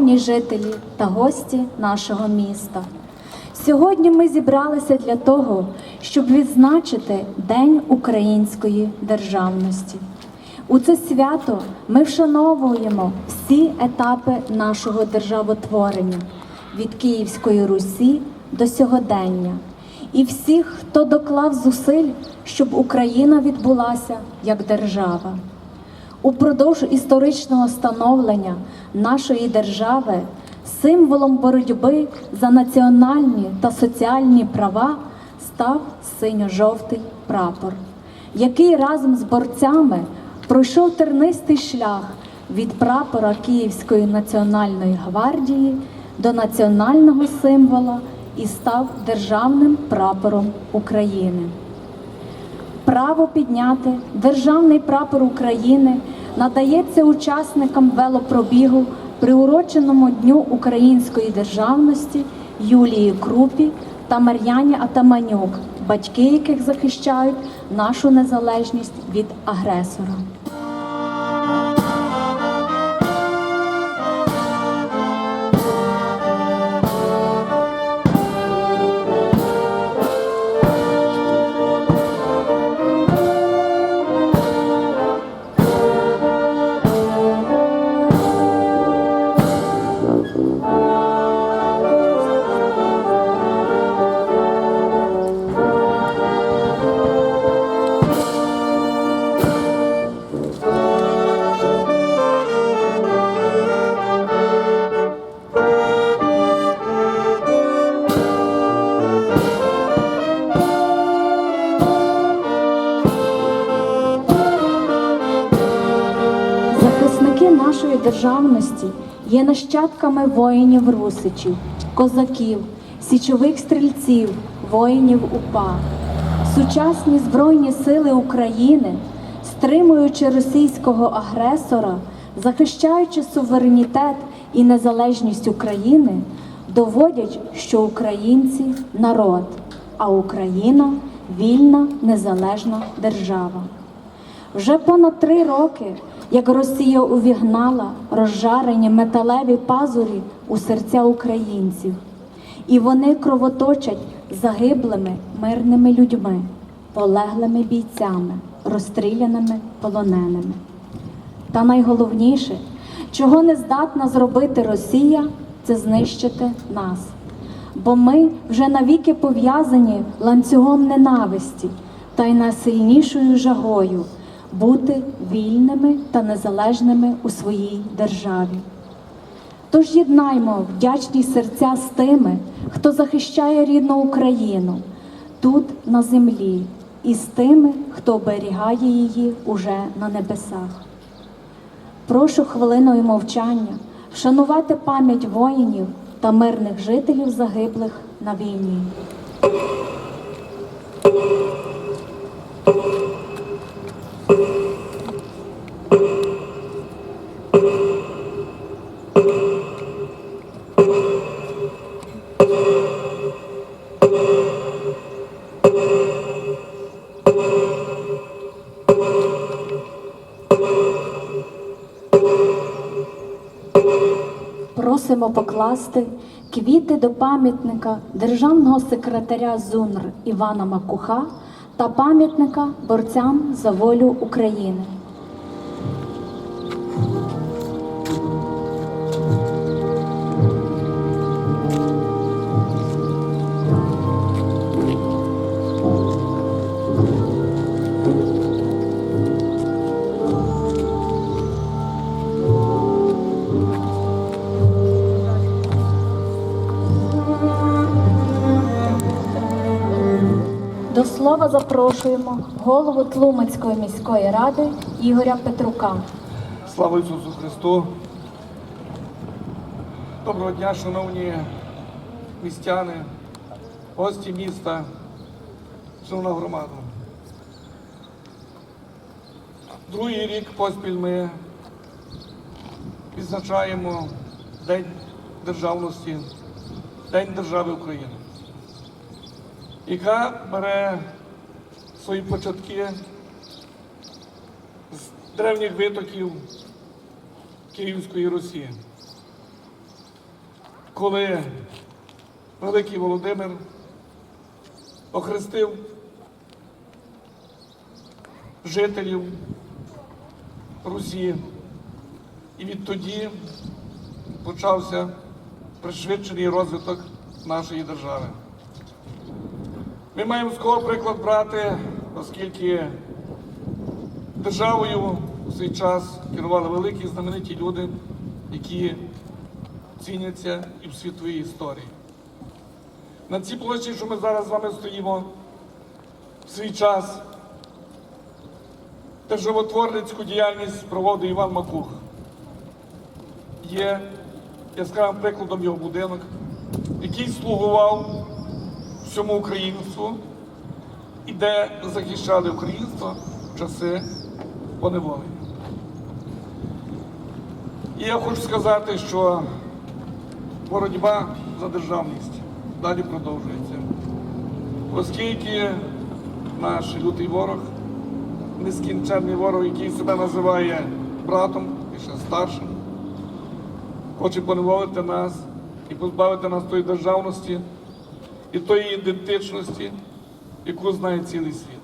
шановні жителі та гості нашого міста. Сьогодні ми зібралися для того, щоб відзначити День української державності. У це свято ми вшановуємо всі етапи нашого державотворення від Київської Русі до сьогодення і всіх, хто доклав зусиль, щоб Україна відбулася як держава. Упродовж історичного становлення нашої держави символом боротьби за національні та соціальні права став синьо-жовтий прапор, який разом з борцями пройшов тернистий шлях від прапора Київської національної гвардії до національного символа і став державним прапором України. Право підняти державний прапор України надається учасникам велопробігу, приуроченому Дню української державності Юлії Крупі та Мар'яні Атаманюк, батьки яких захищають нашу незалежність від агресора. Нашої державності є нащадками воїнів русичів, козаків, січових стрільців, воїнів УПА. Сучасні Збройні сили України, стримуючи російського агресора, захищаючи суверенітет і незалежність України, доводять, що українці народ, а Україна вільна незалежна держава. Вже понад три роки, як Росія увігнала розжарені металеві пазурі у серця українців, і вони кровоточать загиблими мирними людьми, полеглими бійцями, розстріляними полоненими. Та найголовніше, чого не здатна зробити Росія, це знищити нас. Бо ми вже навіки пов'язані ланцюгом ненависті та й найсильнішою жагою бути вільними та незалежними у своїй державі. Тож єднаймо вдячні серця з тими, хто захищає рідну Україну тут на землі, і з тими, хто оберігає її уже на небесах. Прошу хвилиною мовчання вшанувати пам'ять воїнів та мирних жителів загиблих на війні. Просимо покласти квіти до пам'ятника державного секретаря ЗУНР Івана Макуха та пам'ятника борцям за волю України. Слова запрошуємо голову Тлумацької міської ради Ігоря Петрука. Слава Ісусу Христу! Доброго дня, шановні містяни, гості міста, шановна громада. Другий рік поспіль ми відзначаємо День державності, День держави України, яка бере свої початки з древніх витоків Київської Росії. коли великий Володимир охрестив жителів Русі. І відтоді почався пришвидшений розвиток нашої держави. Ми маємо з кого приклад брати, оскільки державою у свій час керували великі знамениті люди, які ціняться і в світовій історії. На цій площі, що ми зараз з вами стоїмо, в свій час державотворницьку діяльність проводив Іван Макух. Є яскравим прикладом його будинок, який слугував всьому українству і де захищали українство в часи поневолення. І я хочу сказати, що боротьба за державність далі продовжується, оскільки наш лютий ворог, нескінченний ворог, який себе називає братом і ще старшим, хоче поневолити нас і позбавити нас тої державності і тої ідентичності, яку знає цілий світ.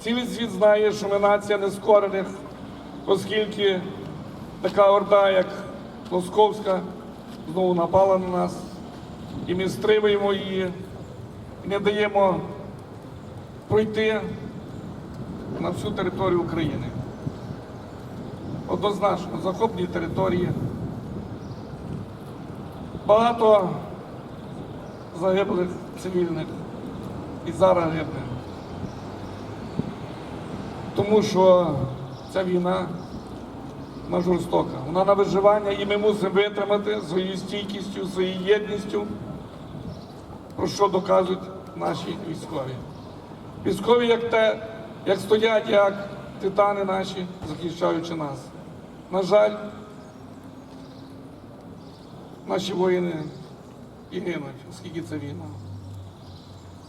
Цілий світ знає, що ми нація нескорених, оскільки така орда, як Московська, знову напала на нас, і ми стримуємо її, і не даємо пройти на всю територію України. Однозначно, захоплені території. Багато загиблих цивільних і зараз гибне. Тому що ця війна вона жорстока. Вона на виживання і ми мусимо витримати своєю стійкістю, своєю єдністю, про що доказують наші військові. Військові, як те, як стоять, як титани наші, захищаючи нас. На жаль, наші воїни і гинуть, оскільки це війна.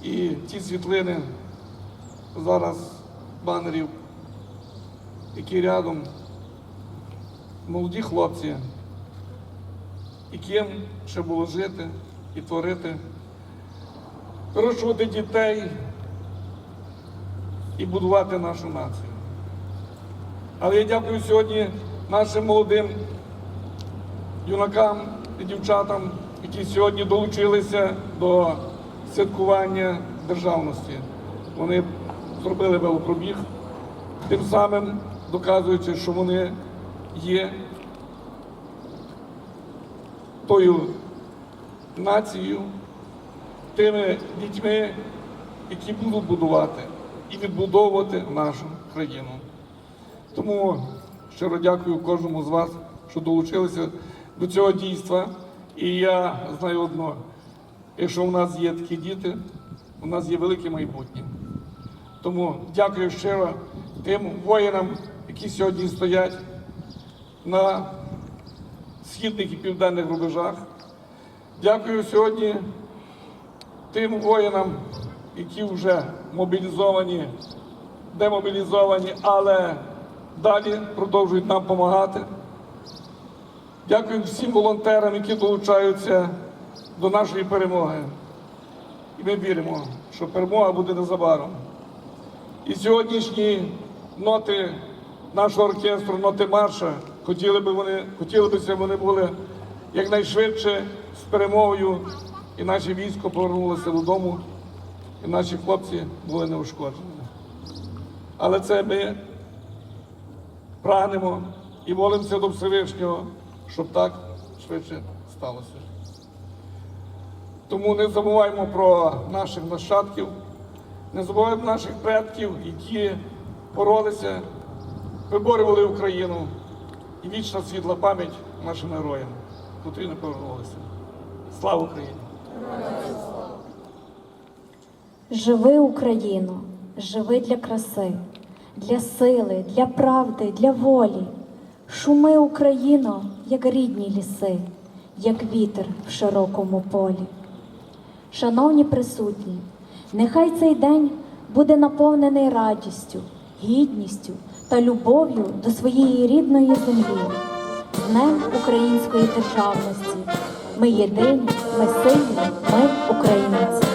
І ті світлини зараз банерів, які рядом молоді хлопці, яким ще було жити і творити, вирощувати дітей і будувати нашу націю. Але я дякую сьогодні нашим молодим юнакам і дівчатам, які сьогодні долучилися до святкування державності. Вони зробили велопробіг, тим самим доказуючи, що вони є тою нацією, тими дітьми, які будуть будувати і відбудовувати нашу країну. Тому щиро дякую кожному з вас, що долучилися до цього дійства. І я знаю одно: якщо у нас є такі діти, у нас є велике майбутнє. Тому дякую щиро тим воїнам, які сьогодні стоять на східних і південних рубежах. Дякую сьогодні тим воїнам, які вже мобілізовані, демобілізовані, але далі продовжують нам допомагати. Дякую всім волонтерам, які долучаються до нашої перемоги. І ми віримо, що перемога буде незабаром. І сьогоднішні ноти нашого оркестру, ноти марша, хотіли би вони, хотіли би, щоб вони були якнайшвидше з перемогою, і наше військо повернулося додому, і наші хлопці були неушкоджені. Але це ми прагнемо і молимося до Всевишнього, щоб так швидше сталося. Тому не забуваємо про наших нащадків, не забуваємо наших предків, які боролися, виборювали Україну і вічна світла пам'ять нашим героям, котрі не повернулися. Слава Україні! Живи Україно, живи для краси, для сили, для правди, для волі. Шуми Україно, як рідні ліси, як вітер в широкому полі. Шановні присутні, нехай цей день буде наповнений радістю, гідністю та любов'ю до своєї рідної землі, Днем української державності, Ми єдині, ми сильні, ми українці.